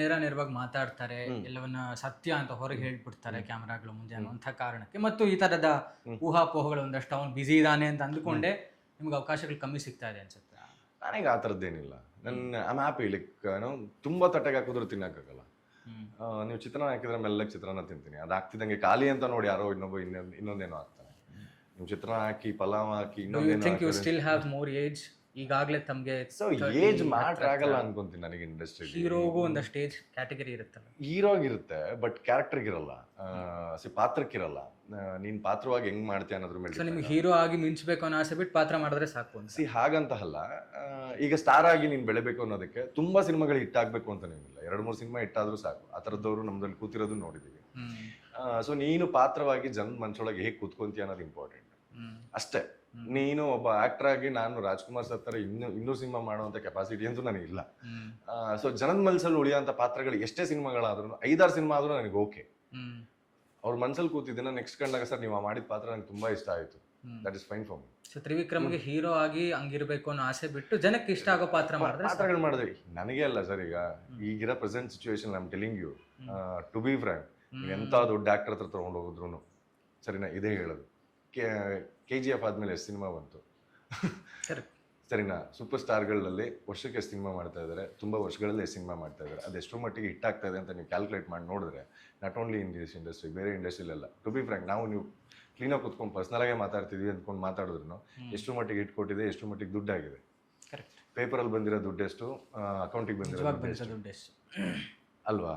ನೇರ ನೇರವಾಗಿ ಮಾತಾಡ್ತಾರೆ ಎಲ್ಲವನ್ನ ಸತ್ಯ ಅಂತ ಹೊರಗೆ ಹೇಳ್ಬಿಡ್ತಾರೆ ಕ್ಯಾಮ್ರಾಗಳ ಮುಂದೆ ಅನ್ನುವಂಥ ಕಾರಣಕ್ಕೆ. ಮತ್ತು ಈ ತರದ ಊಹಾಪೋಹಗಳು ಒಂದಷ್ಟು ಅವನು ಬಿಸಿ ಇದ್ದಾನೆ ಅಂತ ಅಂದ್ಕೊಂಡೆ ನಿಮ್ಗೆ ಅವಕಾಶಗಳು ಕಮ್ಮಿ ಸಿಗ್ತಾ ಇದೆ ಅನ್ಸುತ್ತೆ? ನನಗೆ ಆ ಥರದ್ದೇನಿಲ್ಲ. ನನ್ನ ಐಮ್ ಹ್ಯಾಪಿ ಲೈಕ್ ನಾವು ತುಂಬ ತಟ್ಟೆಗೆ ಹಾಕಿದ್ರು ತಿನ್ನಕ್ಕಾಗಲ್ಲ. ನೀವು ಚಿತ್ರಾನ್ನ ಹಾಕಿದ್ರೆ ಮೆಲ್ಲಗೆ ಚಿತ್ರಾನ್ನ ತಿಂತೀನಿ. ಅದು ಹಾಕ್ತಿದ್ದಂಗೆ ಖಾಲಿ ಅಂತ ನೋಡಿ ಯಾರೋ ಇನ್ನೊಬ್ಬ ಇನ್ನೊಂದು ಇನ್ನೊಂದೇನೋ ಆಗ್ತಾರೆ ನೀವು ಚಿತ್ರಾನ್ನ ಹಾಕಿ ಪಲಾವ್ ಹಾಕಿ ಇನ್ನೊಂದೇನೋ you still have more age ಈಗಾಗಲೇ ತಮಗೆ ಸೊ ಏಜ್ ಮ್ಯಾಟ್ರ್ ಆಗಲ್ಲ ಅನ್ಕೊಂತೀನಿ ನನಗೆ ಇಂಡಸ್ಟ್ರಿ ಹೀರೋಗು ಒಂದು ಸ್ಟೇಜ್ ಕ್ಯಾಟಗರಿ ಇರುತ್ತಲ್ಲ. ಹೀರೋಗಿರುತ್ತೆ ಬಟ್ ಕ್ಯಾರೆಕ್ಟರ್ಗಿರಲ್ಲ ಸಿ ಪಾತ್ರಕ್ಕಿರಲ್ಲ ಇರಲ್ಲ. ನೀನ್ ಪಾತ್ರವಾಗಿ ಹೆಂಗ್ ಮಾಡ್ತೀಯ ಅನ್ನೋದ್ರ ಮೇಲೆ ಸೊ ನಿಮ್ಗೆ ಹೀರೋ ಆಗಿ ಮಿಂಚಬೇಕು ಅನ್ನೋ ಆಸೆ ಬಿಟ್ಟು ಪಾತ್ರ ಮಾಡಿದ್ರೆ ಸಾಕು ಅಂತ. ಸಿ ಹಾಗಂತ ಅಲ್ಲ ಈಗ ಸ್ಟಾರ್ ಆಗಿ ನೀನ್ ಬೆಳಿಬೇಕು ಅನ್ನೋದಕ್ಕೆ ತುಂಬಾ ಸಿನಿಮಾಗಳು ಹಿಟ್ ಆಗ್ಬೇಕು ಅಂತ ಏನಿಲ್ಲ ಎರಡು ಮೂರು ಸಿನಿಮಾ ಹಿಟ್ ಆದ್ರೂ ಸಾಕು. ಆ ಥರದವ್ರು ನಮ್ದಲ್ಲಿ ಕೂತಿರೋದು ನೋಡಿದೀವಿ. ಸೊ ನೀನು ಪಾತ್ರವಾಗಿ ಜನ ಮನ್ಸೊಳಗೆ ಹೇಗೆ ಕೂತ್ಕೊಂತೀಯ ಅನ್ನೋದು ಇಂಪಾರ್ಟೆಂಟ್ ಅಷ್ಟೇ. ನೀನು ಒಬ್ಬ ಆಕ್ಟರ್ ಆಗಿ ನಾನು ರಾಜ್ಕುಮಾರ್ ಸರ್ ತರ ಇನ್ನೂ ಇನ್ನೂ ಸಿನಿಮಾ ಮಾಡುವಂತ ಕೆಪಾಸಿಟಿ ಅಂತೂ ನನಗೆ ಇಲ್ಲ ಸೊ ಜನದ ಮನಸ್ಸಲ್ಲಿ ಉಳಿಯುವಂತ ಪಾತ್ರಗಳು ಎಷ್ಟೇ ಸಿನಿಮಾಗಳಾದ್ರೂ ಐದಾರು ಸಿನಿಮಾ ಆದ್ರೂ ನನಗೆ ಓಕೆ ಅವ್ರ ಮನ್ಸಲ್ಲಿ ಕೂತಿದ್ದನ್ನ ನೆಕ್ಸ್ಟ್ ಕಂಡಾಗ ಸರ್ ನೀವು ಮಾಡಿದ ಪಾತ್ರ ನಂಗೆ ತುಂಬಾ ಇಷ್ಟ ಆಯ್ತು. That is fine for me so ತ್ರಿವಿಕ್ರಮ್ಗೆ hero ಆಗಿ ಹಂಗಿರ್ಬೇಕು ಅನ್ನೋ ಆಸೆ ಬಿಟ್ಟು ಜನಕ್ಕೆ ಇಷ್ಟ ಆಗೋ ಪಾತ್ರ ಮಾಡಿದ್ರೆ. ಪಾತ್ರಗಳು ಮಾಡಿದ್ವಿ ನನಗೆ ಅಲ್ಲ ಸರ್ ಈಗ. ಈಗಿರೋ present situation I'm telling you to be frank ಎಂತ ದೊಡ್ಡ ಆಕ್ಟರ್ ಹತ್ರ ತಗೊಂಡು ಹೋಗಿದ್ರು ಸರಿನಾ? ಇದೇ ಹೇಳೋದು. ಕೆ ಜಿ ಎಫ್ ಆದಮೇಲೆ ಸಿನಿಮಾ ಬಂತು. ಸರಿನಾ? ಸೂಪರ್ ಸ್ಟಾರ್ಗಳಲ್ಲಿ ವರ್ಷಕ್ಕೆ ಸಿನಿಮಾ ಮಾಡ್ತಾ ಇದ್ದಾರೆ ತುಂಬ ವರ್ಷಗಳಲ್ಲಿ ಸಿನಿಮಾ ಮಾಡ್ತಾ ಇದ್ದಾರೆ ಅದೆಷ್ಟು ಮಟ್ಟಿಗೆ ಹಿಟ್ ಆಗ್ತಾ ಇದೆ ಅಂತ ನೀವು ಕ್ಯಾಲ್ಕುಲೇಟ್ ಮಾಡಿ ನೋಡಿದ್ರೆ not only in this industry ಬೇರೆ ಇಂಡಸ್ಟ್ರಿಲೆಲ್ಲ ಟು ಬಿ ಫ್ರ್ಯಾಂಕ್ ನಾವು ನೀವು ಕ್ಲೀನಾಗಿ ಕುತ್ಕೊಂಡು ಪರ್ಸ್ನಲಾಗೆ ಮಾತಾಡ್ತಿದ್ವಿ ಅಂದ್ಕೊಂಡು ಮಾತಾಡಿದ್ರು ಎಷ್ಟು ಮಟ್ಟಿಗೆ ಹಿಟ್ ಕೊಟ್ಟಿದೆ ಎಷ್ಟು ಮಟ್ಟಿಗೆ ದುಡ್ಡಾಗಿದೆ. ಪೇಪರಲ್ಲಿ ಬಂದಿರೋ ದುಡ್ಡೆಷ್ಟು ಅಕೌಂಟಿಗೆ ಬಂದಿರೋ ದುಡ್ಡೆಷ್ಟು. ದುಡ್ಡು ಅಲ್ವಾ?